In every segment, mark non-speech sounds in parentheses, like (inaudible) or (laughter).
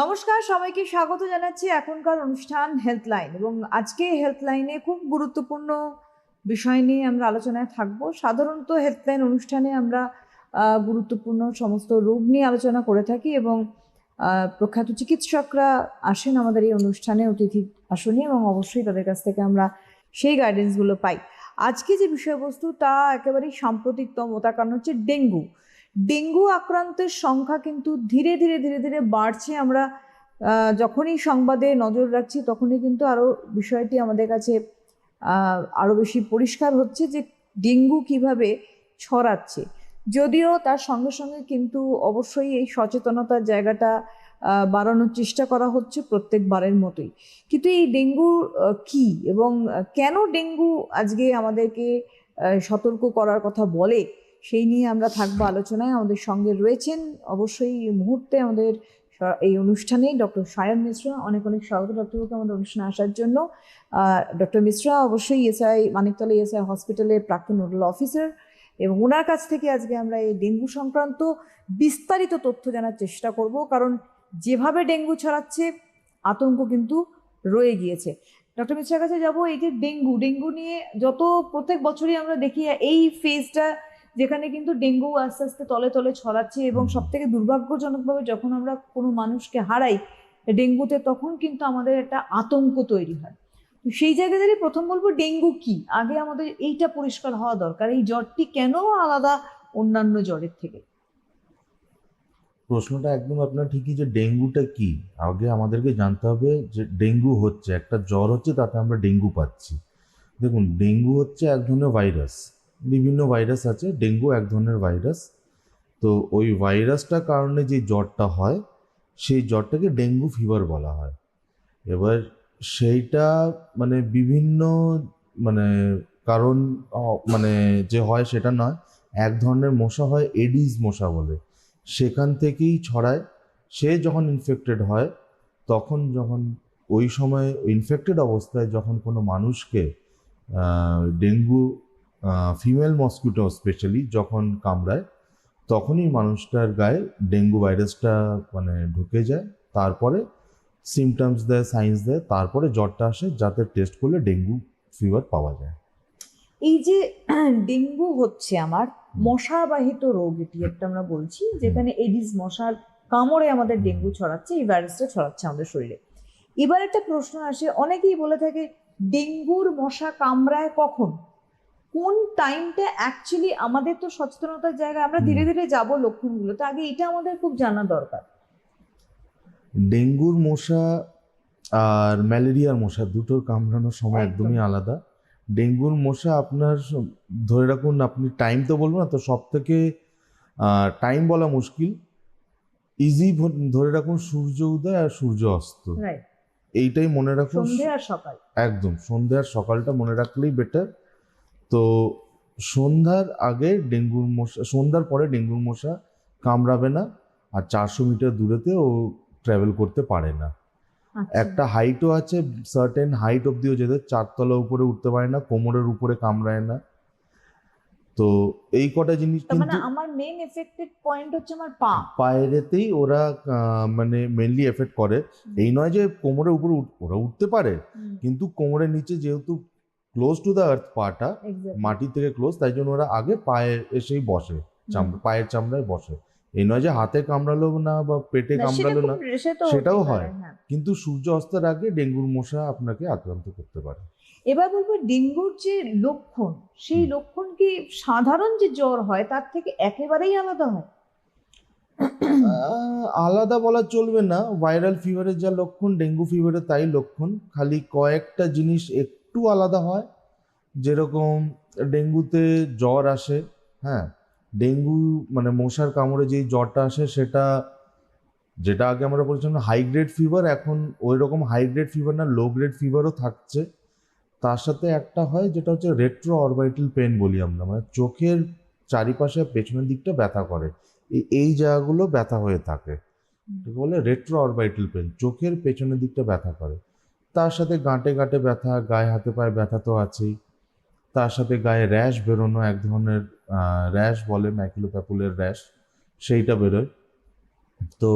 নমস্কার, সবাইকে স্বাগত জানাচ্ছি এখনকার অনুষ্ঠান হেল্পলাইন এবং আজকে হেল্পলাইনে খুব গুরুত্বপূর্ণ বিষয় নিয়ে আমরা আলোচনায় থাকব। সাধারণত হেল্পলাইন অনুষ্ঠানে আমরা গুরুত্বপূর্ণ সমস্ত রোগ নিয়ে আলোচনা করে থাকি এবং প্রখ্যাত চিকিৎসকরা আসেন আমাদের এই অনুষ্ঠানে, অতিথি আসনে এবং অবশ্যই তাদের কাছ থেকে আমরা সেই গাইডেন্সগুলো পাই। আজকে যে বিষয়বস্তু তা একেবারেই সাম্প্রতিকতম তার কারণ হচ্ছে ডেঙ্গু। ডেঙ্গু আক্রান্তের সংখ্যা কিন্তু ধীরে ধীরে ধীরে ধীরে বাড়ছে। আমরা যখনই সংবাদে নজর রাখছি, তখনই কিন্তু আরও বিষয়টি আমাদের কাছে আরও বেশি পরিষ্কার হচ্ছে যে ডেঙ্গু কীভাবে ছড়াচ্ছে। যদিও তার সঙ্গে সঙ্গে কিন্তু অবশ্যই এই সচেতনতার জায়গাটা বাড়ানোর চেষ্টা করা হচ্ছে প্রত্যেকবারের মতোই। কিন্তু এই ডেঙ্গু কি এবং কেন ডেঙ্গু আজকে আমাদেরকে সতর্ক করার কথা বলে? সেই নিয়ে আমরা থাকব আলোচনায়। আমাদের সঙ্গে রয়েছেন অবশ্যই এই মুহূর্তে আমাদের এই অনুষ্ঠানে ডক্টর সায়ন মিশ্রা। অনেক অনেক স্বাগত ডক্টরকে আমাদের অনুষ্ঠানে আসার জন্য। ডক্টর মিশ্রা অবশ্যই এসআই, মানিকতলা এসআই হসপিটালের প্রাক্তন নোডাল অফিসার এবং ওনার কাছ থেকে আজকে আমরা এই ডেঙ্গু সংক্রান্ত বিস্তারিত তথ্য জানার চেষ্টা করব। কারণ যেভাবে ডেঙ্গু ছড়াচ্ছে, আতঙ্ক কিন্তু রয়ে গিয়েছে। ডক্টর মিশ্রার কাছে যাব, এই যে ডেঙ্গু ডেঙ্গু নিয়ে যত প্রত্যেক বছরই আমরা দেখি, এই ফেজটা যেখানে কিন্তু ডেঙ্গু আস্তে আস্তে তলে তলে ছড়াচ্ছে এবং সব থেকে দুর্ভাগ্যজনকভাবে যখন আমরা কোনো মানুষকে হারাই ডেঙ্গুতে তখন কিন্তু আমাদের একটা আতঙ্ক তৈরি হয়। তো সেই জায়গা থেকে প্রথম বলব ডেঙ্গু কি? আগে আমাদের এইটা পরিষ্কার হওয়া দরকার এই জ্বরটি কেন আলাদা অন্যান্য জ্বরের থেকে? প্রশ্নটা একদম আপনার ঠিকই যে ডেঙ্গুটা কি? আগে আমাদেরকে জানতে হবে যে ডেঙ্গু হচ্ছে একটা জ্বর হচ্ছে তাতে আমরা ডেঙ্গু পাচ্ছি। দেখুন ডেঙ্গু হচ্ছে এক ধরনের ভাইরাস। বিভিন্ন ভাইরাস আছে ডেঙ্গু এক ধরনের ভাইরাস তো ওই ভাইরাসটার কারণে যে জ্বরটা হয়, সেই জ্বরটাকে ডেঙ্গু ফিভার বলা হয়। এবার সেইটা মানে বিভিন্ন মানে কারণ মানে যে হয় সেটা নয়, এক ধরনের মশা হয় এডিস মশা বলে। সেখান থেকেই ছড়ায়। সে যখন ইনফেক্টেড হয়, তখন যখন ওই সময় ইনফেক্টেড অবস্থায় যখন কোনো মানুষকে ডেঙ্গু ফিমেল মসকিউটো স্পেশালি যখন কামড়ায় তখনই মানুষটার গায়ে ডেঙ্গু ভাইরাসটা মানে ঢুকে যায়। তারপরে সিমটমস দেয় সাইন্স দেয় তারপরে জ্বরটা আসে যাতে টেস্ট করলে ডেঙ্গু ফিভার পাওয়া যায়। এই যে (clears throat) ডেঙ্গু হচ্ছে আমার মশাবাহিত রোগ এটি একটা আমরা বলছি যেখানে এডিস মশার কামড়ে আমাদের ডেঙ্গু ছড়াচ্ছে এই ভাইরাসটা ছড়াচ্ছে আমাদের শরীরে। এবার একটা প্রশ্ন আসে অনেকেই বলে থাকে ডেঙ্গুর মশা কামড়ায় কখন? কোন টাইমটা অ্যাকচুয়ালি আমাদের তো সচেতনতার জায়গায় আমরা ধীরে ধীরে যাব লক্ষণগুলো? তো আগে এটা আমাদের খুব জানা দরকার। ডেঙ্গুর মশা আর ম্যালেরিয়ার মশা দুটোর কামড়ানোর সময় একদমই আলাদা। ডেঙ্গুর মশা আপনার ধরে রাখুন আপনি টাইম তো বলব না তো সব থেকে টাইম বলা মুশকিল। ইজি ধরে রাখুন সূর্য উদয় আর সূর্য অস্ত। এইটাই মনে রাখুন সন্ধে আর সকাল। একদম সন্ধ্যে আর সকালটা মনে রাখলেই বেটার তো সন্ধ্যার আগে ডেঙ্গুর মশা সন্ধ্যার পরে ডেঙ্গুর মশা কামড়াবে না আর চারশো মিটার দূরেতে ও ট্রাভেল করতে পারে না। আচ্ছা। একটা হাইটও আছে সার্টেন হাইট অব্দিও যেতে চারতলা উপরে উঠতে পারে না কোমরের উপরে কামড়ায় না। তো এই কটা জিনিস মানে কিন্তু আমার মেন এফেক্টেড পয়েন্ট হচ্ছে আমার পা। পায়েরেতেই ওরা মানে মেনলি এফেক্ট করে। এই নয় যে কোমরের উপরে ওরা উঠতে পারে। কিন্তু কোমরের নিচে যেহেতু ক্লোজ টু দ্য আর্থ পাটা. মাটি থেকে ক্লোজ তাই জন্য ওরা আগে পায়ে এসেই বসে চামড়া পায়ের চামড়ায় বসে। এই নয় যে হাতে কামড়ালো না বা পেটে কামড়ালো না সেটাও হয়। হ্যাঁ। কিন্তু সূর্য অস্তের আগে ডেঙ্গুর মশা আপনাকে আক্রান্ত করতে পারে। এবার বলব ডেঙ্গুর যে লক্ষণ সেই লক্ষণ কি সাধারণ যে জ্বর হয় তার থেকে একেবারেই আলাদা হয়? আলাদা বলা চলবে না। ভাইরাল ফিভারের যা লক্ষণ ডেঙ্গু ফিভারের তাই লক্ষণ। খালি কয়েকটা জিনিস একটু আলাদা হয়। যেরকম ডেঙ্গুতে জ্বর আসে হ্যাঁ? ডেঙ্গু মানে মশার কামড়ে যেই জ্বরটা আসে, সেটা যেটা আগে আমরা বলছিলাম হাই গ্রেড ফিভার এখন ওই রকম হাই গ্রেড ফিভার না লো গ্রেড ফিভারও থাকছে। তার সাথে একটা হয় যেটা হচ্ছে রেট্রো অরবাইটাল পেন বলি আমরা মানে চোখের চারিপাশে পেছনের দিকটা ব্যথা করে। এই জায়গাগুলো ব্যথা হয়ে থাকে। বলে রেট্রো অরবাইটাল পেন চোখের পেছনের দিকটা ব্যথা করে। তার সাথে গাঁটে গাঁটে ব্যথা, গায়ে হাতে পায়ে ব্যথা তো আছেই। তার সাথে গায়ে র্যাশ বেরোনো এক ধরনের র্যাশ বলে ম্যাকুলো প্যাপুলের র্যাশ, সেইটা বেরোয়। তো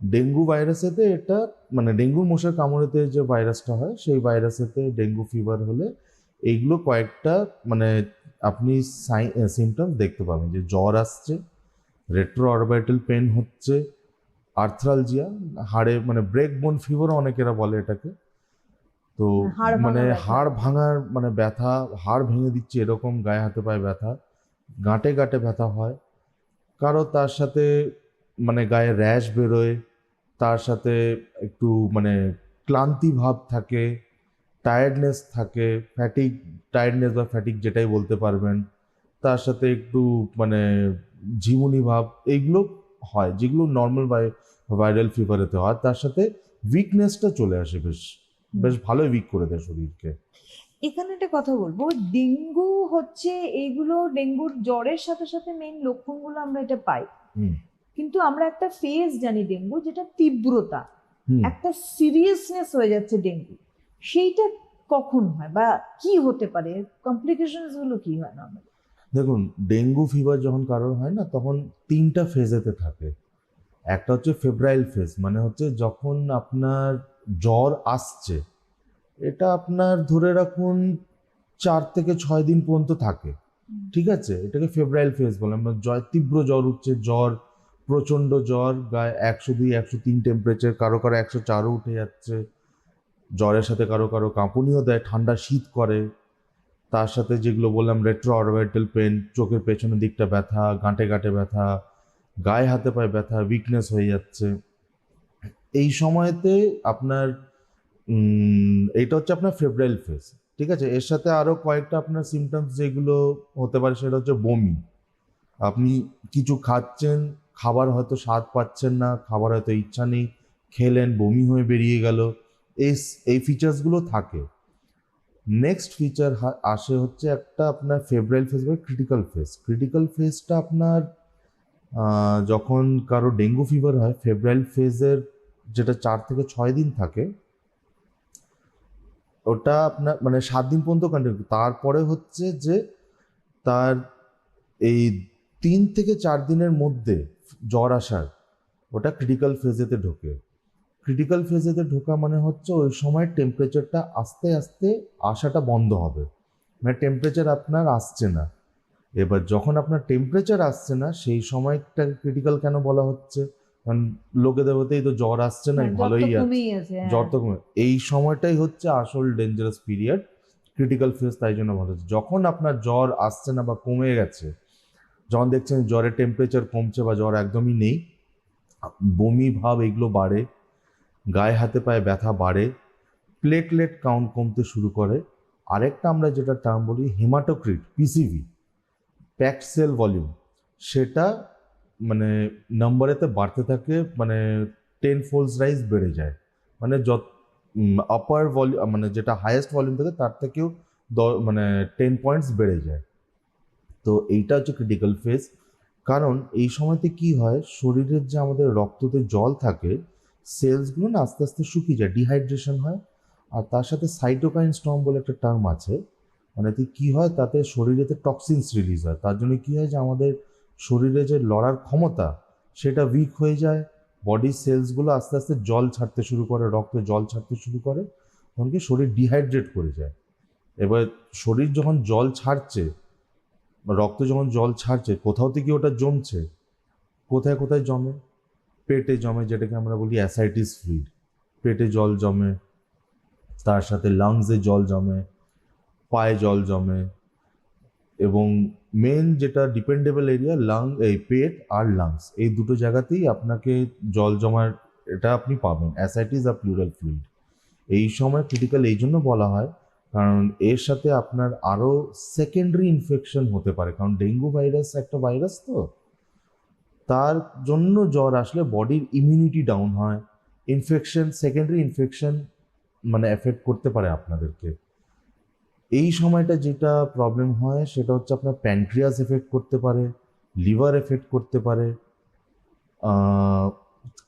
ডেঙ্গু ভাইরাসেতে এটা মানে ডেঙ্গু মশার কামড়েতে যে ভাইরাসটা হয়, সেই ভাইরাসেতে ডেঙ্গু ফিভার হলে এইগুলো কয়েকটা মানে আপনি সিমটমস দেখতে পাবেন যে জ্বর আসছে রেট্রো অরবাইটাল পেন হচ্ছে আর্থ্রালজিয়া হাড়ে মানে ব্রেক বোন ফিভারও অনেকেরা বলে এটাকে। তো মানে হাড় ভাঙার মানে ব্যথা হাড় ভেঙে দিচ্ছে এরকম গায়ে হাতে পায়ে ব্যথা গাঁটে গাঁটে ব্যথা হয়। কারও তার সাথে মানে গায়ে র্যাশ বেরোয় তার সাথে একটু মানে ক্লান্তি ভাব থাকে টায়ার্ডনেস থাকে ফ্যাটিক টায়ার্ডনেস বা ফ্যাটিক যেটাই বলতে পারবেন তার সাথে একটু মানে ঝিমুনি ভাব এইগুলো হয় যেগুলো নর্মাল ভাইরাল ফিভারেতে হয়। তার সাথে উইকনেসটা চলে আসে বেশ। বেশ ভালো উইক করে দেয় শরীরকে। এখানে একটা কথা বলব ডেঙ্গু হচ্ছে এইগুলো ডেঙ্গুর জ্বরের সাথে সাথে মেইন লক্ষণগুলো আমরা এটা পাই। কিন্তু আমরা একটা ফেজ জানি ডেঙ্গু যেটা তীব্রতা। একটা সিরিয়াসনেস হয়ে যাচ্ছে ডেঙ্গু। সেইটা কখন হয় বা কি হতে পারে? কমপ্লিকেশনসগুলো কি হয় না দেখুন ডেঙ্গু ফিভার যখন কারোর হয় না তখন তিনটা ফেজেতে থাকে। একটা হচ্ছে ফেব্রাইল ফেজ মানে হচ্ছে যখন আপনার জ্বর আসছে, এটা আপনার ধরে রাখুন চার থেকে ছয় দিন পর্যন্ত থাকে। ঠিক আছে? এটাকে ফেব্রাইল ফেজ বলে। আমরা জ্বর, তীব্র জ্বর উঠছে, জ্বর, প্রচণ্ড জ্বর, গায়ে একশো দুই, একশো তিন টেম্পারেচার কারও কারও একশো চারও উঠে যাচ্ছে। জ্বরের সাথে কারও কারও কাঁপুনিও দেয়, ঠান্ডা শীত করে। তার সাথে যেগুলো বললাম রেট্রো অরবাইটাল পেন চোখের পেছনের দিকটা ব্যথা, গাঁটে গাঁটে ব্যথা, গায়ে হাতে পায়ে ব্যথা উইকনেস হয়ে যাচ্ছে। এই সময়তে আপনার এইটা হচ্ছে আপনার ফেব্রাইল ফেজ ঠিক আছে? এর সাথে আরও কয়েকটা আপনার সিমটমস যেগুলো হতে পারে সেটা হচ্ছে বমি। আপনি কিছু খাচ্ছেন, খাবার হয়তো স্বাদ পাচ্ছেন না, খাবার হয়তো ইচ্ছা নেই, খেলেন, বমি হয়ে বেরিয়ে গেল এই এই ফিচার্সগুলো থাকে। নেক্সট ফিচার আসে হচ্ছে একটা আপনার ফেব্রাইল ফেজ বা ক্রিটিক্যাল ফেজ ক্রিটিক্যাল ফেজটা আপনার যখন কারও ডেঙ্গু ফিভার হয় ফেব্রাইল ফেজের যেটা চার থেকে ছয় দিন থাকে, ওটা আপনার মানে সাত দিন পর্যন্ত কন্টিনিউ তারপরে হচ্ছে যে তার এই তিন থেকে চার দিনের মধ্যে জ্বর আসার, ওটা ক্রিটিক্যাল ফেজেতে ঢোকে। ক্রিটিক্যাল ফেজেতে ঢোকা মানে হচ্ছে ওই সময় টেম্পারেচারটা আস্তে আস্তে আসাটা বন্ধ হবে। মানে টেম্পারেচার আপনার আসছে না। এবার যখন আপনার টেম্পারেচার আসছে না, সেই সময়টা ক্রিটিক্যাল কেন বলা হচ্ছে? কারণ লোকে দেবতেই তো জ্বর আসছে না ভালোই আছে কমেই হ্যাঁ। জ্বর তো কমে এই সময়টাই হচ্ছে আসল ডেঞ্জারাস পিরিয়ড ক্রিটিক্যাল ফেজ তাই জন্য ভালো হচ্ছে যখন আপনার জ্বর আসছে না বা কমে গেছে যখন দেখছেন জ্বরের টেম্পারেচার কমছে বা জ্বর একদমই নেই বমি ভাব এগুলো বাড়ে গায়ে হাতে পায়ে ব্যথা বাড়ে প্লেটলেট কাউন্ট কমতে শুরু করে আরেকটা আমরা যেটা টার্ম বলি hematocrit PCV packed cell volume সেটা মানে নম্বরেতে বাড়তে থাকে মানে টেন ফোলস রাইজ বেড়ে যায়। মানে যত আপার ভলিউম মানে যেটা হাইয়েস্ট ভলিউম থাকে, তার থেকেও মানে টেন পয়েন্টস বেড়ে যায়। তো এইটা হচ্ছে ক্রিটিক্যাল ফেজ কারণ এই সময়তে কি হয়, শরীরের যে আমাদের রক্ততে জল থাকে সেলসগুলো না আস্তে আস্তে শুকিয়ে যায় ডিহাইড্রেশন হয়। আর তার সাথে সাইটোকাইন স্টর্ম বলে একটা টার্ম আছে। মানে কি হয়, তাতে শরীরেতে টক্সিনস রিলিজ হয়। তার জন্য কি হয় যে আমাদের শরীরে যে লড়ার ক্ষমতা, সেটা উইক হয়ে যায় বডির সেলসগুলো আস্তে আস্তে জল ছাড়তে শুরু করে, রক্তে জল ছাড়তে শুরু করে, তখন কি শরীর ডিহাইড্রেট করে যায়। এবার শরীর যখন জল ছাড়ছে, রক্ত যখন জল ছাড়ছে, কোথাও থেকে ওটা জমছে, কোথায় কোথায় জমে? পেটে জমে, যেটাকে আমরা বলি অ্যাসাইটিস ফ্লুইড পেটে জল জমে, তার সাথে লাংসে জল জমে, পায়ে জল জমে, এবং মেন যেটা ডিপেন্ডেবল এরিয়া লাং এই পেট আর লাংস এই দুটো জায়গাতেই আপনাকে জল জমার এটা আপনি পাবেন অ্যাসাইটিস আর প্লুরাল ফ্লুইড এই সময় ক্রিটিক্যাল এই জন্য বলা হয়, কারণ এর সাথে আপনার আরও সেকেন্ডারি ইনফেকশন হতে পারে, কারণ ডেঙ্গু ভাইরাস একটা ভাইরাস তো, তার জন্য জ্বর আসলে বডির ইমিউনিটি ডাউন হয় ইনফেকশন সেকেন্ডারি ইনফেকশন মানে এফেক্ট করতে পারে আপনাদেরকে। এই সময়টা যেটা প্রবলেম হয় সেটা হচ্ছে আপনার প্যানক্রিয়াস এফেক্ট করতে পারে লিভার এফেক্ট করতে পারে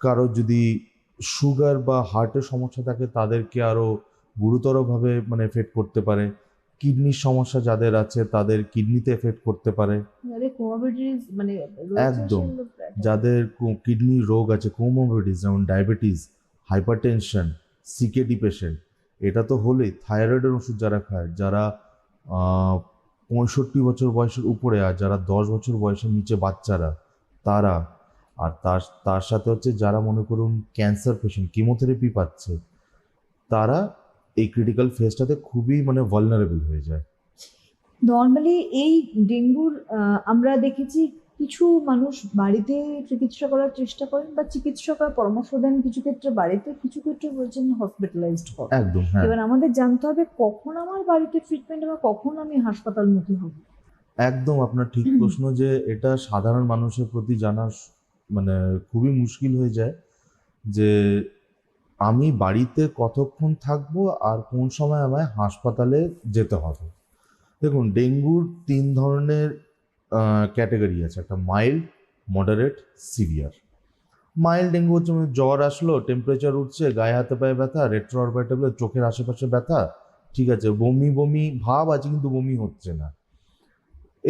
কারও যদি সুগার বা হার্টের সমস্যা থাকে তাদেরকে আরও গুরুতরভাবে মানে এফেক্ট করতে পারে। কিডনির সমস্যা যাদের আছে তাদের কিডনিতে এফেক্ট করতে পারে। মানে একদম। যাদের কিডনি রোগ আছে কোমোবিডিস যেমন ডায়াবেটিস হাইপারটেনশন সিকেডি পেশেন্ট এটা তো হলেই থাইরয়েডের ওষুধ যারা খায়, যারা পঁয়ষট্টি বছর বয়সের উপরে আর যারা দশ বছর বয়সের নিচে বাচ্চারা, তারা, আর তার তার সাথে হচ্ছে যারা মনে করুন ক্যান্সার পেশেন্ট কিমোথেরাপি পাচ্ছে, তারা এই ক্রিটিক্যাল ফেজটাতে খুবই মানে ভলনারেবল হয়ে যায়। নর্মালি এই ডেঙ্গুর আমরা দেখেছি কিছু মানুষ বাড়িতে চিকিৎসা করার চেষ্টা করেন বা চিকিৎসকরা পরামর্শ দেন কিছু ক্ষেত্রে বাড়িতে কিছু ক্ষেত্রে বলছেন হসপিটালাইজড কর। একদম হ্যাঁ। এবার আমাদের জানতে হবে কখন আমার বাড়িতে ট্রিটমেন্ট বা কখন আমি হাসপাতালমুখী হব? একদম আপনার ঠিক (clears throat) প্রশ্ন যে এটা সাধারণ মানুষের প্রতি জানা মানে খুবই মুশকিল হয়ে যায় যে আমি বাড়িতে কতক্ষণ থাকব আর কোন সময় আমায় হাসপাতালে যেতে হবে। দেখুন ডেঙ্গুর তিন ধরনের ক্যাটাগরি আছে। একটা mild moderate severe mild dengue হচ্ছে মানে জ্বর আসলো টেম্পারেচার উঠছে, গায়ে হাতে পায়ে ব্যথা রেট্রো অরবাইটাল চোখের আশেপাশে ব্যথা, ঠিক আছে, বমি বমি, ভাব আছে কিন্তু বমি হচ্ছে না।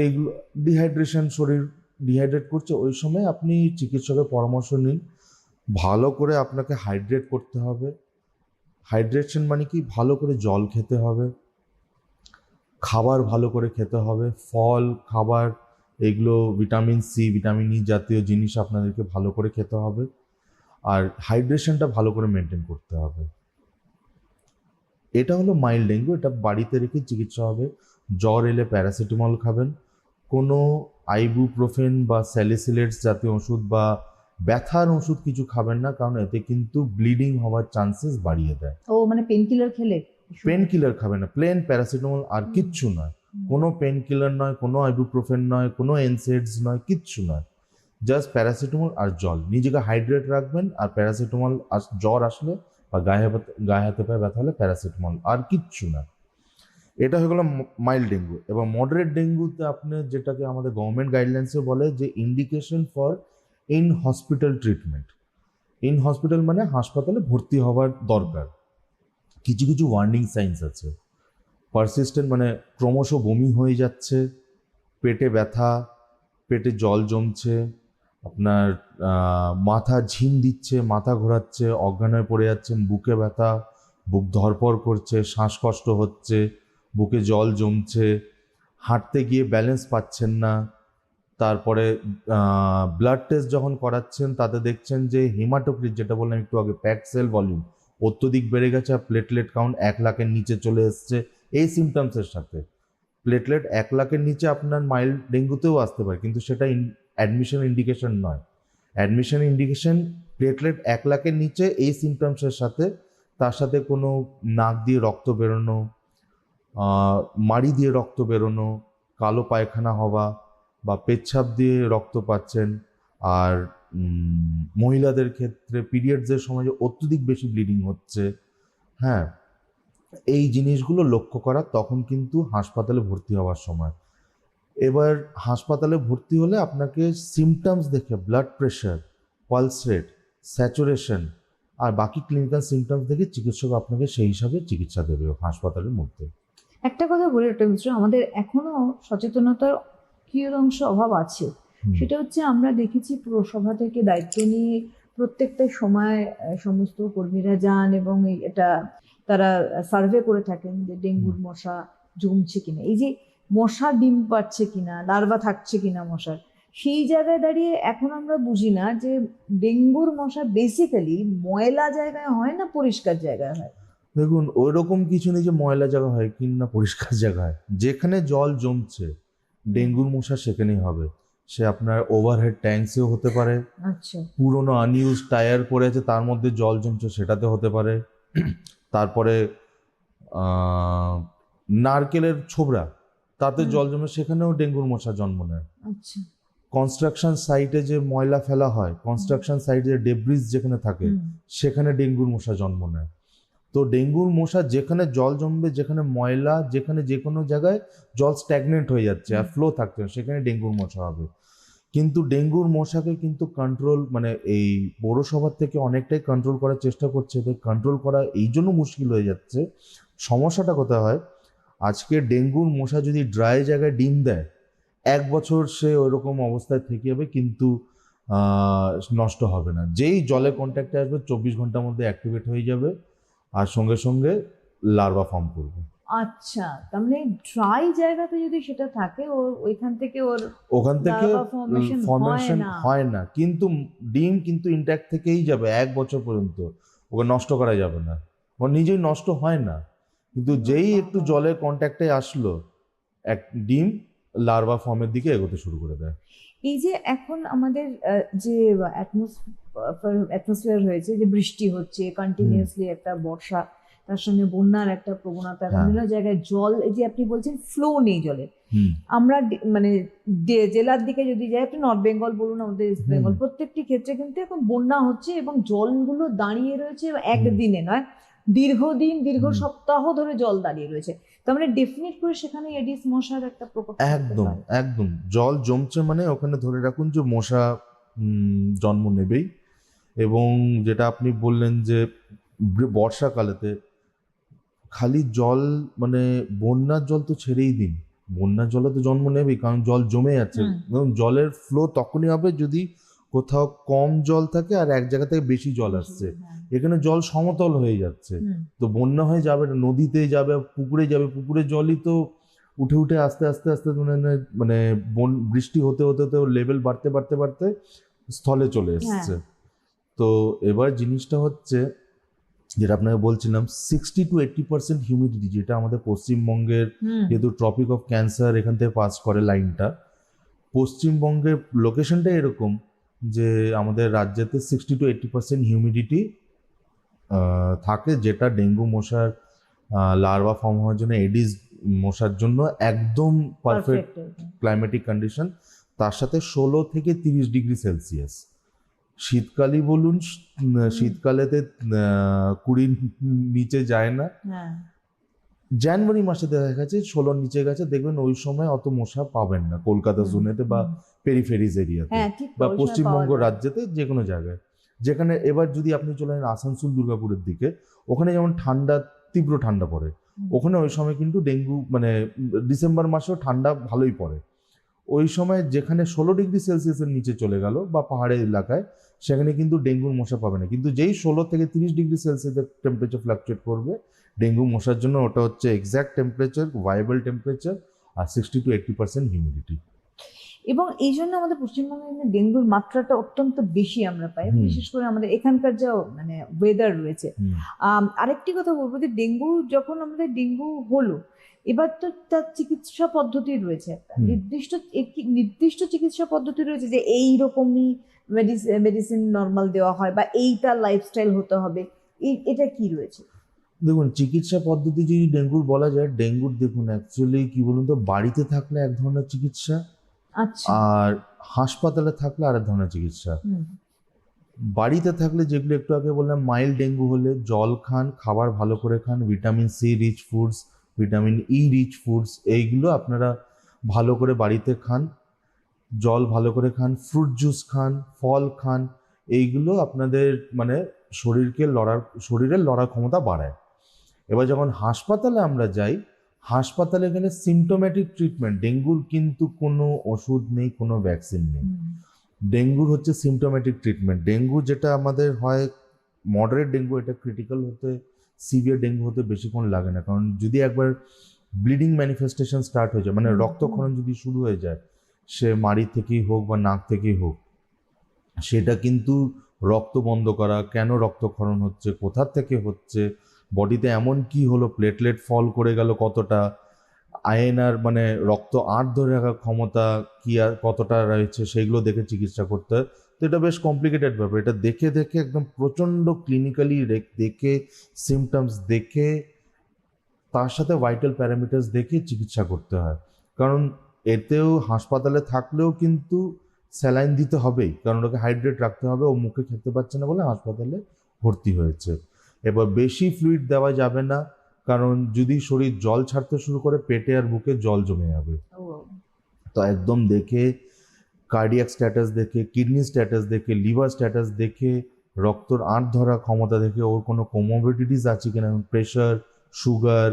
এইগুলো ডিহাইড্রেশন শরীর ডিহাইড্রেট করছে, ওই সময় আপনি চিকিৎসকের পরামর্শ নিন। ভালো করে আপনাকে হাইড্রেট করতে হবে। হাইড্রেশন মানে কি? ভালো করে জল খেতে হবে। খাবার ভালো করে খেতে হবে। ফল, খাবার এগুলো ভিটামিন সি ভিটামিন ই জাতীয় জিনিস আপনাদেরকে ভালো করে খেতে হবে। আর হাইড্রেশনটা ভালো করে মেনটেন করতে হবে। এটা হলো মাইল্ড ডেঙ্গু এটা বাড়িতে রেখে চিকিৎসা হবে। জ্বর এলে প্যারাসিটামল খাবেন। কোনো আইবুপ্রোফেন বা স্যালিসিলেটস জাতীয় ওষুধ বা ব্যথার ওষুধ কিছু খাবেন না কারণ এতে কিন্তু ব্লিডিং হওয়ার চান্সেস বাড়িয়ে দেয়। ও মানে পেন কিলার খেলে? পেন কিলার খাবেন না প্লেন প্যারাসিটামল আর কিচ্ছু নয়। কোনো পেন কিলার নয়, কোনো আইবুপ্রোফেন নয়, কোনো এনসেডস নয়, কিচ্ছু নয়। জাস্ট প্যারাসিটামল আর জল। নিজেকে হাইড্রেট রাখবেন আর প্যারাসিটামল জ্বর আসলে বা গায়ে গায়ে হাতে পায়ে ব্যথা হলে প্যারাসিটামল আর কিচ্ছু না। এটা হয়ে গেল মাইল্ড ডেঙ্গু এবং মডারেট ডেঙ্গুতে আপনি যেটাকে আমাদের গভর্নমেন্ট গাইডলাইন্সে বলে যে indication for in hospital treatment in hospital মানে হাসপাতালে ভর্তি হওয়ার দরকার। কিছু কিছু ওয়ার্নিং সাইন্স আছে। পারসিস্টেন্ট মানে ক্রমশ বমি হয়ে যাচ্ছে, পেটে ব্যথা, পেটে জল জমছে, আপনার মাথা ঝিম দিচ্ছে, মাথা ঘোরাচ্ছে, অজ্ঞান হয়ে পড়ে যাচ্ছেন বুকে ব্যথা, বুক ধরপড় করছে, শ্বাসকষ্ট হচ্ছে, বুকে জল জমছে, হাঁটতে গিয়ে ব্যালেন্স পাচ্ছেন না, তারপরে ব্লাড টেস্ট যখন করাচ্ছেন, তাতে দেখছেন যে হিমাটোক্রিট যেটা বললাম একটু আগে প্যাক সেল ভলিউম অত্যধিক বেড়ে গেছে আর প্লেটলেট কাউন্ট এক লাখের নিচে চলে এসছে। এই সিমটমসের সাথে। প্লেটলেট এক লাখের নিচে আপনার মাইল্ড ডেঙ্গুতেও আসতে পারে, কিন্তু সেটা অ্যাডমিশন ইন্ডিকেশন নয়। অ্যাডমিশন ইন্ডিকেশন প্লেটলেট এক লাখের নিচে এই সিমটমসের সাথে, তার সাথে কোনো নাক দিয়ে রক্ত বেরোনো মাড়ি দিয়ে রক্ত বেরোনো, কালো পায়খানা হওয়া বা পেচ্ছাপ দিয়ে রক্ত পাচ্ছেন, আর মহিলাদের ক্ষেত্রে পিরিয়ডসের সময় অত্যধিক বেশি ব্লিডিং হচ্ছে হ্যাঁ এই জিনিসগুলো লক্ষ্য করা তখন কিন্তু হাসপাতালে ভর্তি হওয়ার সময়। এবার হাসপাতালে ভর্তি হলে আপনাকে সিমটমস দেখে blood pressure pulse rate saturation আর বাকি ক্লিনিক্যাল সিমটমস দেখে চিকিৎসক আপনাকে সেই হিসাবে চিকিৎসা দেবে হাসপাতালের মধ্যে। একটা কথা বলে একটা মিশ্র আমাদের এখনও সচেতনতার কি কিয়দংশ অভাব আছে। সেটা হচ্ছে আমরা দেখেছি পুরসভা থেকে দায়িত্ব নিয়ে প্রত্যেকটা সময় সমস্ত কর্মীরা যান এবং এটা তারা সার্ভে করে থাকেন যে ডেঙ্গুর মশা জমছে কিনা। এই যে মশা ডিম পাচ্ছে কিনা লার্ভা থাকছে কিনা মশার সেই জায়গায় দাঁড়িয়ে এখন আমরা বুঝি না যে ডেঙ্গুর মশা বেসিক্যালি ময়লা জায়গায় হয় না পরিষ্কার জায়গায় হয়? দেখুন ওই রকম কিছু নেই যে ময়লা জায়গা হয় কিংবা পরিষ্কার জায়গায় যেখানে জল জমছে ডেঙ্গুর মশা সেখানেই হবে। সে আপনার ওভারহেড ট্যাঙ্কসেও হতে পারে আচ্ছা। পুরনো আনইউজ টায়ার পড়ে আছে তার মধ্যে জল জমছে সেটাতে হতে পারে। তারপরে নারকেলের ছোবড়া তাতে জল জমে সেখানেও ডেঙ্গুর মশা জন্ম নেয়। আচ্ছা। কনস্ট্রাকশন সাইটে যে ময়লা ফেলা হয় কনস্ট্রাকশন সাইটে যে ডেব্রিজ যেখানে থাকে সেখানে ডেঙ্গুর মশা জন্ম নেয়। তো ডেঙ্গুর মশা যেখানে জল জমবে যেখানে ময়লা যেখানে যে কোনো জায়গায় জল স্ট্যাগনেন্ট হয়ে যাচ্ছে আর ফ্লো থাকছে সেখানে ডেঙ্গুর মশা হবে। কিন্তু ডেঙ্গুর মশাকে কিন্তু কন্ট্রোল মানে এই পৌরসভার থেকে অনেকটাই কন্ট্রোল করার চেষ্টা করছে। এদের কন্ট্রোল করা এই জন্য মুশকিল হয়ে যাচ্ছে। সমস্যাটা কোথায় হয়? আজকে ডেঙ্গুর মশা যদি ড্রাই জায়গায় ডিম দেয়, এক বছর সে ওইরকম অবস্থায় থেকে যাবে কিন্তু নষ্ট হবে না। যেই জলে কন্ট্যাক্টে আসবে, চব্বিশ ঘণ্টার মধ্যে অ্যাক্টিভেট হয়ে যাবে আর সঙ্গে সঙ্গে লার্ভা ফর্ম করবে। আচ্ছা তার মানে ড্রাই জায়গাতে যদি সেটা থাকে ওর ওইখান থেকে ওর ওখান থেকে ফর্মেশন হয় না। কিন্তু ডিম কিন্তু ইন্ট্যাক্ট থেকেই যাবে এক বছর পর্যন্ত। ওকে নষ্ট করা যাবে না। ও নিজেই নষ্ট হয় না। কিন্তু যেই একটু জলের কন্ট্যাক্টে আসলো এক ডিম লার্ভা ফর্মের দিকে এগোতে শুরু করে দেয়। এই যে এখন আমাদের যে অ্যাটমসফিয়ার হয়েছে যে বৃষ্টি হচ্ছে কন্টিনিউয়াসলি একটা বর্ষা তার সঙ্গে বন্যার একটা প্রবণতা হ্যাঁ। বিভিন্ন জায়গায় জল এই যে আপনি বলছেন ফ্লো নেই হুম। আমরা মানে জেলার দিকে যদি যাই আপনি নর্থ বেঙ্গল বলুন আমাদের ইস্ট বেঙ্গল প্রত্যেকটি ক্ষেত্রে কিন্তু এখন বন্যা হচ্ছে এবং জলগুলো দাঁড়িয়ে রয়েছে একদিনে নয় দীর্ঘদিন দীর্ঘ সপ্তাহ ধরে জল দাঁড়িয়ে রয়েছে। তার মানে ডেফিনেট করে সেখানে এডিস মশার একটা প্রকোপ একদম একদম। জল জমছে মানে ওখানে ধরে রাখুন যে মশা জন্ম নেবেই। এবং যেটা আপনি বললেন যে বর্ষাকালেতে খালি জল মানে বন্যার জল তো ছেড়েই দিন। বন্যার জলে তো জন্ম নেবেই কারণ জল জমে যাচ্ছে। হুম। জলের ফ্লো তখনই হবে যদি কোথাও কম জল থাকে আর এক জায়গা থেকে বেশি জল আসছে। হ্যাঁ। এখানে জল সমতল হয়ে যাচ্ছে। তো বন্যা হয়ে যাবে নদীতে যাবে পুকুরে যাবে পুকুরের জলই তো উঠে উঠে আস্তে আস্তে আস্তে মানে মানে বন- বৃষ্টি হতে হতে হতে লেভেল বাড়তে বাড়তে বাড়তে স্থলে চলে এসছে। তো এবার জিনিসটা হচ্ছে যেটা আপনাকে বলছিলাম sixty to eighty percent humidity যেটা আমাদের পশ্চিমবঙ্গের যেহেতু ট্রপিক অফ ক্যান্সার এখান থেকে পাস করে লাইনটা পশ্চিমবঙ্গের লোকেশনটা এরকম যে আমাদের রাজ্যেতে sixty to eighty percent humidity থাকে যেটা ডেঙ্গু মশার লার্ভা ফর্ম হওয়ার জন্য এডিস মশার জন্য একদম পারফেক্ট ক্লাইমেটিক কন্ডিশন তার সাথে ষোলো থেকে তিরিশ ডিগ্রি সেলসিয়াস শীতকালই বলুন শীতকালেতে কুড়ির নিচে যায় না। হ্যাঁ। জানুয়ারি মাসে দেখা গেছে ষোলোর নিচে গেছে দেখবেন ওই সময় অত মশা পাবেন না কলকাতা জোনেতে বা। পেরিফেরিজ এরিয়াতে হ্যাঁ বা পশ্চিমবঙ্গ। রাজ্যেতে যে কোনো জায়গায়। যেখানে এবার যদি আপনি চলে যান আসানসোল দুর্গাপুরের দিকে ওখানে যেমন ঠান্ডা তীব্র ঠান্ডা পড়ে। ওখানে ওই সময় কিন্তু ডেঙ্গু মানে ডিসেম্বর মাসেও ঠান্ডা ভালোই পড়ে। ওই সময় যেখানে ষোলো ডিগ্রি সেলসিয়াসের নিচে চলে গেল বা পাহাড়ের এলাকায় সেখানে কিন্তু ডেঙ্গুর মশা পাবে না। কিন্তু যেই ষোলো থেকে তিরিশ ডিগ্রি সেলসিয়াসের টেম্পারেচার ফ্লাকচুয়েট করবে, ডেঙ্গু মশার জন্য ওটা হচ্ছে exact temperature viable temperature R sixty to eighty percent humidity এবং এই জন্য আমাদের পশ্চিমবঙ্গে ডেঙ্গুর মাত্রাটা অত্যন্ত বেশি আমরা পাই বিশেষ করে আমাদের এখানকার যা মানে ওয়েদার রয়েছে। আরেকটি কথা বলব যে ডেঙ্গু যখন আমাদের ডেঙ্গু হলো এবার তো তার চিকিৎসা পদ্ধতি রয়েছে একটা। নির্দিষ্ট একটি নির্দিষ্ট চিকিৎসা পদ্ধতি রয়েছে যে এই রকমই মেডিসিন নর্মাল দেওয়া হয় বা এইটা লাইফস্টাইল হতে হবে। এই এটা কি রয়েছে? দেখুন চিকিৎসা পদ্ধতি যদি ডেঙ্গুর বলা যায় ডেঙ্গুর দেখুন অ্যাকচুয়ালি কি বলুন তো বাড়িতে থাকলে এক ধরনের চিকিৎসা আর হাসপাতালে থাকলে আরেক ধরনের চিকিৎসা। বাড়িতে থাকলে যেগুলো একটু আগে বললাম মাইল্ড ডেঙ্গু হলে জল খান খাবার ভালো করে খান vitamin C rich foods vitamin E rich foods এইগুলো আপনারা ভালো করে বাড়িতে খান জল ভালো করে খান ফ্রুট জুস খান ফল খান এইগুলো আপনাদের মানে শরীরকে লড়ার শরীরের লড়ার ক্ষমতা বাড়ায়। এবার যখন হাসপাতালে আমরা যাই হাসপাতালে গেলে সিমটোম্যাটিক ট্রিটমেন্ট ডেঙ্গুর কিন্তু কোনো ওষুধ নেই কোনো ভ্যাকসিন নেই। ডেঙ্গুর হচ্ছে সিমটোম্যাটিক ট্রিটমেন্ট ডেঙ্গু যেটা আমাদের হয় মডারেট ডেঙ্গু এটা ক্রিটিক্যাল হতে সিভিয়ার ডেঙ্গু হতে বেশিক্ষণ লাগে না। কারণ যদি একবার ব্লিডিং ম্যানিফেস্টেশন স্টার্ট হয়ে যায় মানে রক্তক্ষরণ যদি শুরু হয়ে যায় সে মাড়ি থেকেই হোক বা নাক থেকেই হোক সেটা কিন্তু রক্ত বন্ধ করা কেন রক্তক্ষরণ হচ্ছে কোথা থেকে হচ্ছে বডিতে এমন কি হলো? প্লেটলেট ফল করে গেল কতটা? আয়নার মানে রক্ত আট ধরে রাখার ক্ষমতা কি আর কতটা রয়েছে সেগুলো দেখে চিকিৎসা করতে হয়। তো এটা বেশ কমপ্লিকেটেড ব্যাপার। এটা দেখে দেখে একদম প্রচণ্ড ক্লিনিক্যালি দেখে সিমটমস দেখে, তার সাথে ভাইটাল প্যারামিটার্স দেখে চিকিৎসা করতে হয়। কারণ এতেও হাসপাতালে থাকলেও কিন্তু স্যালাইন দিতে হবেই। কারণ ওকে হাইড্রেট রাখতে হবে, ও মুখে খেতে পারছে না বলে হাসপাতালে ভর্তি হয়েছে। এবার বেশি ফ্লুইড দেওয়া যাবে না কারণ যদি শরীর জল ছাড়তে শুরু করে পেটে আর বুকে জল জমে যাবে। তো একদম দেখে কার্ডিয়াক স্ট্যাটাস দেখে কিডনি স্ট্যাটাস দেখে লিভার স্ট্যাটাস দেখে রক্তর আঁট ধরা ক্ষমতা দেখে ওর কোনো কোমোবিডিটিস আছে কিনা প্রেশার সুগার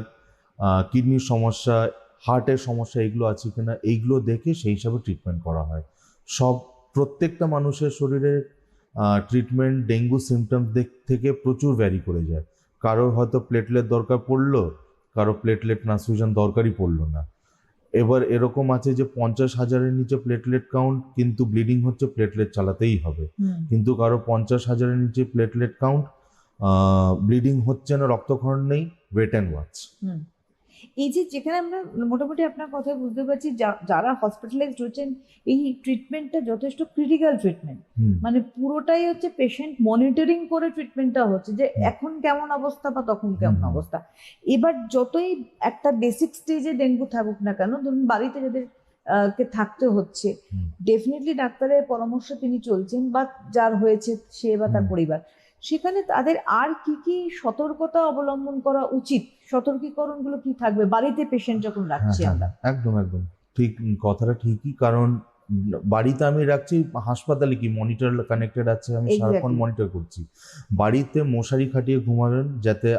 কিডনির সমস্যা হার্টের সমস্যা এগুলো আছে কিনা এইগুলো দেখে সেই হিসাবে ট্রিটমেন্ট করা হয়। সব প্রত্যেকটা মানুষের শরীরে ট্রিটমেন্ট ডেঙ্গু সিমটমস দিক থেকে প্রচুর ভ্যারি করে যায়। কারোর হয়তো প্লেটলেট দরকার পড়ল কারও প্লেটলেট ট্রান্সফিউশন দরকারই পড়ল না। এবার এরকম আছে যে পঞ্চাশ হাজারের নিচে প্লেটলেট কাউন্ট কিন্তু ব্লিডিং হচ্ছে প্লেটলেট চালাতেই হবে। কিন্তু কারও পঞ্চাশ হাজারের নিচে প্লেটলেট কাউন্ট ব্লিডিং হচ্ছে না রক্তক্ষরণ নেই ওয়েট অ্যান্ড ওয়াচ। এই যে যেখানে আমরা মোটামুটি আপনার কথা বুঝতে পারছি যারা হসপিটালাইজড হচ্ছেন এই ট্রিটমেন্টটা যথেষ্ট ক্রিটিক্যাল ট্রিটমেন্ট মানে পুরোটাই হচ্ছে পেশেন্ট মনিটরিং করে ট্রিটমেন্টটা হচ্ছে যে এখন কেমন অবস্থা বা তখন কেমন অবস্থা। এবার যতই একটা বেসিক স্টেজে ডেঙ্গু থাকুক না কেন ধরুন বাড়িতে যাদের আহ, কে থাকতে হচ্ছে ডেফিনেটলি ডাক্তারের পরামর্শ তিনি চলছেন বা যার হয়েছে সে বা তার পরিবার। সেখানে তাদের আর কি কি সতর্কতা অবলম্বন করা উচিত? সতর্কীকরণগুলো কি থাকবে? বাড়িতে পেশেন্ট যখন রাখছি হ্যাঁ, আমরা। একদম একদম। ঠিক কথাটা ঠিকই কারণ বাড়িতে আমি রাখছি হাসপাতালে কি মনিটর কানেক্টেড আছে আমি সারাক্ষণ মনিটর করছি। বাড়িতে মশারি খাটিয়ে ঘুমাবেন যাতে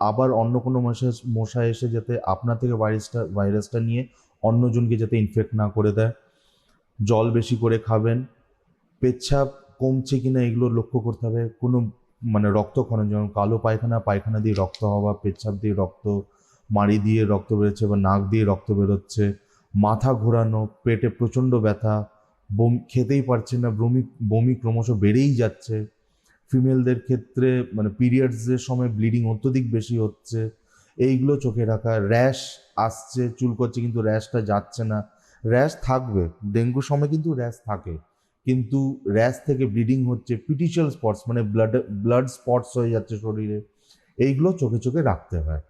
আবার অন্য কোনো মশা মশা এসে যাতে আপনার থেকে ভাইরাসটা ভাইরাসটা নিয়ে অন্যজনকে যাতে ইনফেক্ট না করে দেয়। জল বেশি করে খাবেন। পেচ্ছাপ কমছে কিনা এগুলো লক্ষ্য করতে হবে। কোনো মানে রক্তক্ষরণ যেমন কালো পায়খানা পায়খানা দিয়ে রক্ত হওয়া, পেচ্ছাপ দিয়ে রক্ত, মাড়ি দিয়ে রক্ত বেরোচ্ছে বা নাক দিয়ে রক্ত বেরোচ্ছে, মাথা ঘোরানো, পেটে প্রচণ্ড ব্যথা, বমি, খেতেই পারছে না, বমি বমি ক্রমশ বেড়েই যাচ্ছে, ফিমেলদের ক্ষেত্রে মানে পিরিয়ডসের সময় ব্লিডিং অত্যধিক বেশি হচ্ছে, এইগুলো চোখে রাখা র্যাশ আসছে, চুল করছে কিন্তু র্যাশটা যাচ্ছে না র্যাশ থাকবে ডেঙ্গুর সময় কিন্তু র্যাশ থাকে। কিন্তু র্যাশ থেকে ব্লিডিং হচ্ছে পিটিশিয়াল স্পটস মানে ব্লাড ব্লাড স্পটস হয়ে যাচ্ছে শরীরে, এইগুলো চোখে চোখে রাখতে হয়।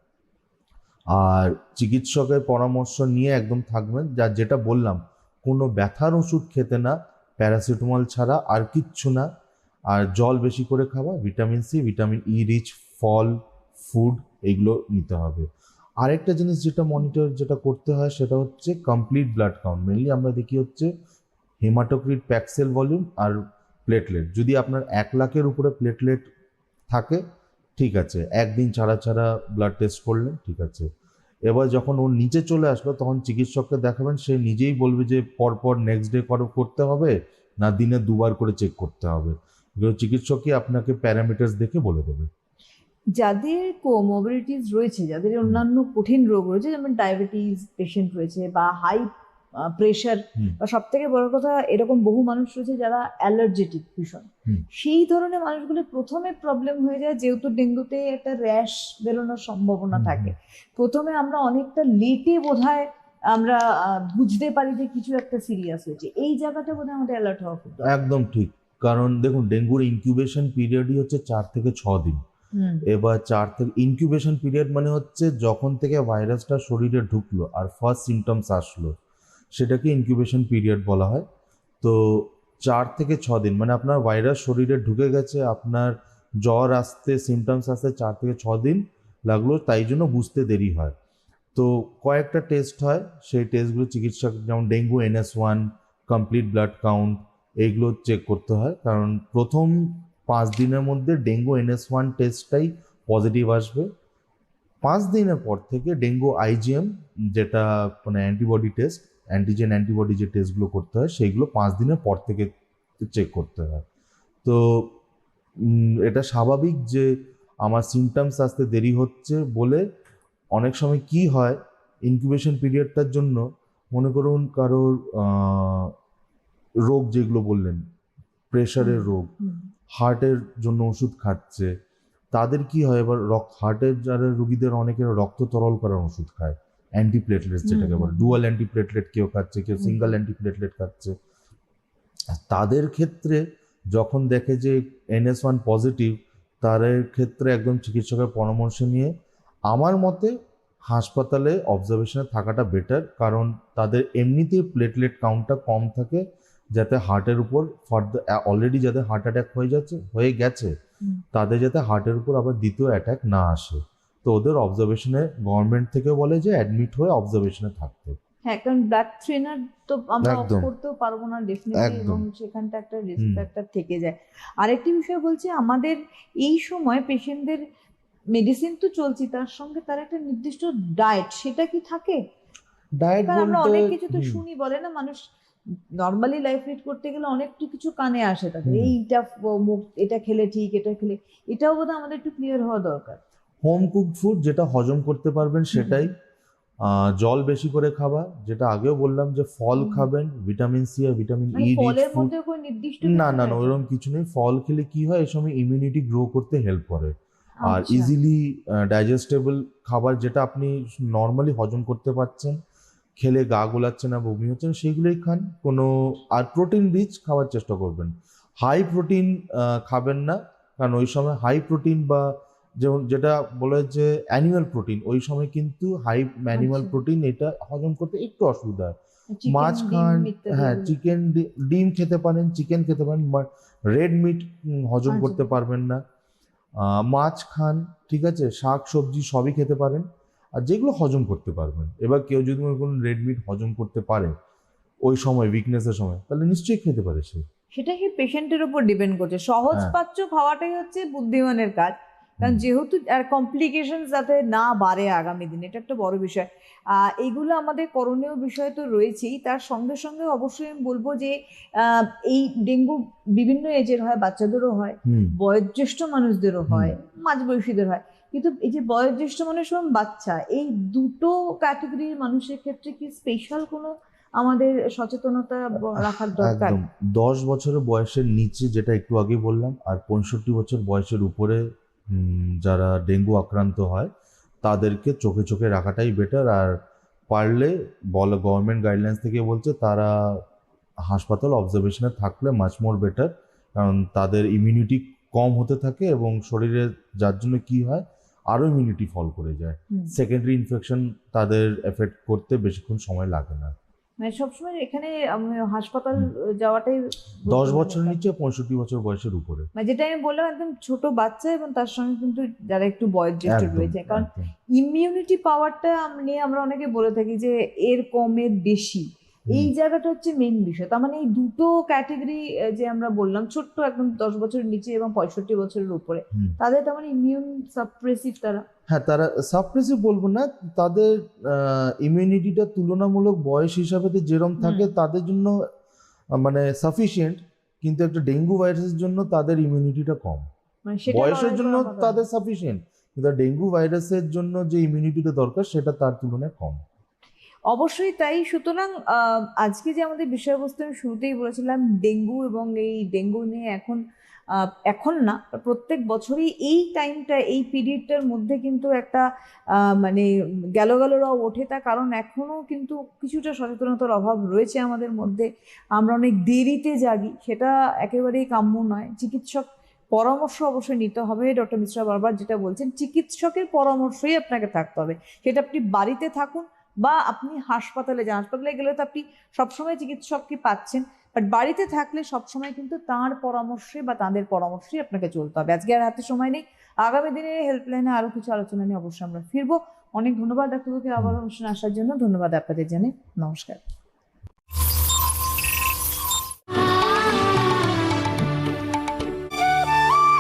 আর চিকিৎসকের পরামর্শ নিয়ে একদম থাকবেন, যা যেটা বললাম, কোনো ব্যথার ওষুধ খেতে না প্যারাসিটামল ছাড়া আর কিচ্ছু না। আর জল বেশি করে খাওয়া vitamin C vitamin E rich ফল ফুড এইগুলো নিতে হবে। আরেকটা জিনিস যেটা মনিটর যেটা করতে হয়, সেটা হচ্ছে কমপ্লিট ব্লাড কাউন্ট মেনলি আমরা দেখি হচ্ছে হেমাটোক্রিট প্যাক্সেল ভলিউম আর প্লেটলেট যদি আপনার এক লাখের উপরে প্লেটলেট থাকে ঠিক আছে একদিন ছাড়া ছাড়া ব্লাড টেস্ট করলেন ঠিক আছে। এবার যখন ওর নিচে চলে আসলো তখন চিকিৎসককে দেখাবেন সে নিজেই বলবে যে পরপর নেক্সট ডে করো করতে হবে না দিনে দুবার করে চেক করতে হবে। চিকিৎসকই আপনাকে প্যারামিটার্স দেখে বলে দেবে। যাদের কোমোবিলিটিস রয়েছে যাদের অন্যান্য কঠিন রোগ রয়েছে যেমন ডায়াবেটিস পেশেন্ট রয়েছে বা হাই প্রেশার। বা সব থেকে বড় কথা এরকম বহু মানুষ রয়েছে যারা অ্যালার্জেটিক ভীষণ। সেই ধরনের মানুষগুলো প্রথমে প্রবলেম হয়ে যায় যেহেতু ডেঙ্গুতে একটা র্যাশ বেরোনোর সম্ভাবনা থাকে। প্রথমে আমরা অনেকটা লেটে বোধহয় আমরা বুঝতে পারি যে কিছু একটা সিরিয়াস হয়েছে। এই জায়গাটা বোধহয় আমাদের অ্যালার্ট হওয়া খুব একদম ঠিক। কারণ দেখুন ডেঙ্গুর ইনকিউবেশন পিরিয়ডই হচ্ছে চার থেকে ছ দিন। এবার চার থেকে ইনকিউবেশন পিরিয়ড মানে হচ্ছে যখন থেকে ভাইরাসটা শরীরে ঢুকলো আর ফার্স্ট সিমটমস আসলো। সেটাকে ইনকিউবেশন পিরিয়ড বলা হয়। তো চার থেকে ছ দিন মানে আপনার ভাইরাস শরীরে ঢুকে গেছে, আপনার জ্বর আসতে সিমটমস আসতে চার থেকে ছ দিন লাগল, তাই জন্য বুঝতে দেরি হয়। তো কয়েকটা টেস্ট হয়, সেই টেস্টগুলো চিকিৎসক, যেমন dengue NS one complete blood count এইগুলো চেক করতে হয়। কারণ প্রথম পাঁচ দিনের মধ্যে ডেঙ্গু এনএস ওয়ান টেস্টটাই পজিটিভ আসবে। পাঁচ দিনের পর থেকে ডেঙ্গু আইজিএম যেটা মানে অ্যান্টিবডি টেস্ট অ্যান্টিজেন অ্যান্টিবডি যে টেস্টগুলো করতে হয় সেইগুলো পাঁচ দিনের পর থেকে চেক করতে হয়। তো এটা স্বাভাবিক যে আমার সিমটমস আসতে দেরি হচ্ছে বলে অনেক সময় কি হয় ইনকিউবেশন পিরিয়ডটার জন্য মনে করুন কারোর রোগ যেগুলো বললেন প্রেশারের রোগ হার্টের জন্য ওষুধ খাচ্ছে তাদের কি হয়? এবার রক্ত হার্টের যারা রুগীদের অনেকের রক্ত তরল করার ওষুধ খায়। অ্যান্টিপ্লেটলেট যেটাকে বলে। ডুয়াল অ্যান্টিপ্লেটলেট কেউ খাচ্ছে কেউ। সিঙ্গেল অ্যান্টিপ্লেটলেট খাচ্ছে তাদের ক্ষেত্রে যখন দেখে যে এনএস ওয়ান পজিটিভ তাদের ক্ষেত্রে একদম চিকিৎসকের পরামর্শ নিয়ে আমার মতে হাসপাতালে অবজারভেশনে থাকাটা বেটার কারণ তাদের এমনিতেই প্লেটলেট কাউন্টটা কম থাকে যাতে হার্টের উপর ফার্দার অলরেডি যাদের হার্ট অ্যাটাক হয়ে যাচ্ছে হয়ে গেছে তাদের যাতে হার্টের উপর আবার দ্বিতীয় অ্যাটাক না আসে তো ওদের অবজারভেশনে গভর্নমেন্ট থেকে বলে যে অ্যাডমিট হয়ে অবজারভেশনে থাকতে। হ্যাঁ কারণ ব্লাড থ্রেনার তো আমরা অফ। করতেও পারব না ডেফিনেটলি এবং সেখানটা একটা রিস্ক ফ্যাক্টর থেকে যায়। আরেকটি বিষয় বলছে আমাদের এই সময় পেশেন্টদের মেডিসিন তো চলছে তার সঙ্গে তার একটা নির্দিষ্ট ডায়েট সেটা কি থাকে? ডায়েট আমরা অনেক কিছু তো শুনি বলে না মানুষ নর্মালি লাইফ লিড করতে গেলে অনেক কিছু কানে আসে তাদের। এইটা মুখ এটা খেলে ঠিক এটা খেলে এটাও বোধহয় আমাদের একটু ক্লিয়ার হওয়া দরকার। হোম কুকড ফুড যেটা হজম করতে পারবেন সেটাই। জল বেশি করে খাওয়া যেটা আগেও বললাম যে ফল খাবেন ভিটামিন সি আর ভিটামিন মানে ই না না না থাকে? ওইরকম কিছু নেই। ফল খেলে কি হয় এই সময় ইমিউনিটি গ্রো করতে হেল্প করে। আর আচ্ছা। ইজিলি ডাইজেস্টেবল খাবার যেটা আপনি নর্মালি হজম করতে পারছেন খেলে গা গোলাচ্ছে না বমি হচ্ছে না সেইগুলোই খান। কোনো আর প্রোটিন রিচ খাওয়ার চেষ্টা করবেন। হাই প্রোটিন খাবেন না। কারণ ওই সময় হাই প্রোটিন বা যেমন যেটা বলে যে অ্যানিমাল প্রোটিন ওই সময় কিন্তু হাই অ্যানিমাল। প্রোটিন এটা হজম করতে একটু অসুবিধা হয়। মাছ খান হ্যাঁ চিকেন ডিম খেতে পারেন চিকেন খেতে পারেন রেড মিট হজম আচ্ছা। করতে পারবেন না। মাছ খান ঠিক আছে শাক সবজি সবই খেতে পারেন। আর যেগুলো হজম করতে পারবেন। এবার কেউ যদি মনে করুন রেড মিট হজম করতে পারে ওই সময় উইকনেসের সময় তাহলে নিশ্চয়ই খেতে পারে সে। সেটা কি পেশেন্টের উপর ডিপেন্ড করছে? সহজ হ্যাঁ। পাচ্য খাওয়াটাই হচ্ছে বুদ্ধিমানের কাজ। কারণ যেহেতু আর কমপ্লিকেশন যাতে না বাড়ে আগামী দিনে এটা একটা বড় বিষয়। আহ, এইগুলো আমাদের করণীয় বিষয় তো রয়েছেই। তার সঙ্গে সঙ্গে অবশ্যই আমি বলব যে এই ডেঙ্গু বিভিন্ন এজের হয় বাচ্চাদেরও হয় বয়োজ্যেষ্ঠ মানুষদেরও হয় মাঝবয়সীদের হয়। কিন্তু এই যে বয়োজ্যেষ্ঠ মানুষ এবং বাচ্চা এই দুটো ক্যাটাগরির মানুষের ক্ষেত্রে কি স্পেশাল কোনো আমাদের সচেতনতা রাখার দরকার? দশ বছরের বয়সের নিচে যেটা একটু আগে বললাম আর পঁয়ষট্টি বছর বয়সের উপরে যারা ডেঙ্গু আক্রান্ত হয় তাদেরকে চোখে চোখে রাখাটাই বেটার আর পারলে বল গভর্নমেন্ট গাইডলাইন্স থেকে বলছে তারা হাসপাতাল অবজারভেশনে থাকলে মাচ মোর বেটার কারণ তাদের ইমিউনিটি কম হতে থাকে এবং শরীরে যার জন্য কি হয় আরও ইমিউনিটি ফল করে যায়। সেকেন্ডারি ইনফেকশন তাদের এফেক্ট করতে বেশিক্ষণ সময় লাগে না। মানে সবসময় এখানে হাসপাতাল যাওয়াটাই দশ বছর নিচে পঁয়ষট্টি বছর বয়সের উপরে। মানে যেটা আমি বললাম একদম ছোট বাচ্চা এবং তার সঙ্গে কিন্তু যারা একটু বয়োজ্যেষ্ঠ রয়েছে। কারণ ইমিউনিটি পাওয়ারটা নিয়ে আমরা অনেকে বলে থাকি যে এর কমের বেশি। এই জায়গাটা হচ্ছে মেন বিষয়। তার মানে এই দুটো ক্যাটাগরি যে আমরা বললাম ছোট্ট একদম দশ বছরের নিচে এবং পঁয়ষট্টি বছরের উপরে। তাদের তার মানে ইমিউন সাপ্রেসিভ তারা? হ্যাঁ তারা সাপ্রেসিভ বলব না তাদের ইমিউনিটিটা তুলনামূলক বয়স হিসাবে যেরম থাকে তাদের জন্য মানে সাফিসিয়েন্ট কিন্তু একটা ডেঙ্গু ভাইরাসের জন্য তাদের ইমিউনিটিটা কম। মানে বয়সের জন্য তাদের সাফিসিয়েন্ট কিন্তু ডেঙ্গু ভাইরাসের জন্য যে ইমিউনিটিটা দরকার সেটা তার তুলনায় কম। অবশ্যই তাই। সুতরাং আজকে যে আমাদের বিষয়বস্তু আমি শুরুতেই বলেছিলাম, ডেঙ্গু এবং এই ডেঙ্গু নিয়ে এখন এখন না, প্রত্যেক বছরই এই টাইমটা এই পিরিয়ডটার মধ্যে কিন্তু একটা মানে গেল গেল রব ওঠে তা। কারণ এখনও কিন্তু কিছুটা সচেতনতার অভাব রয়েছে আমাদের মধ্যে। আমরা অনেক দেরিতে জাগি, সেটা একেবারেই কাম্য নয়। চিকিৎসক পরামর্শ অবশ্যই নিতে হবে, ডক্টর মিশ্রা বারবার যেটা বলছেন, চিকিৎসকের পরামর্শই আপনাকে থাকতে হবে। সেটা আপনি বাড়িতে থাকুন বা আপনি হাসপাতালে যান, হাসপাতালে গেলে তো আপনি সবসময় চিকিৎসককে পাচ্ছেন বাট বাড়িতে থাকলে সবসময় কিন্তু তার পরামর্শে বা তাঁদের পরামর্শে আপনাকে চলতে হবে। আজকে আর হাতে সময় নেই, আগামী দিনে হেল্পলাইনে আরও কিছু আলোচনা নিয়ে অবশ্যই আমরা ফিরবো। অনেক ধন্যবাদ ডাক্তারবাবুকে আবার অনুষ্ঠানে আসার জন্য। ধন্যবাদ আপনাদের জানে নমস্কার।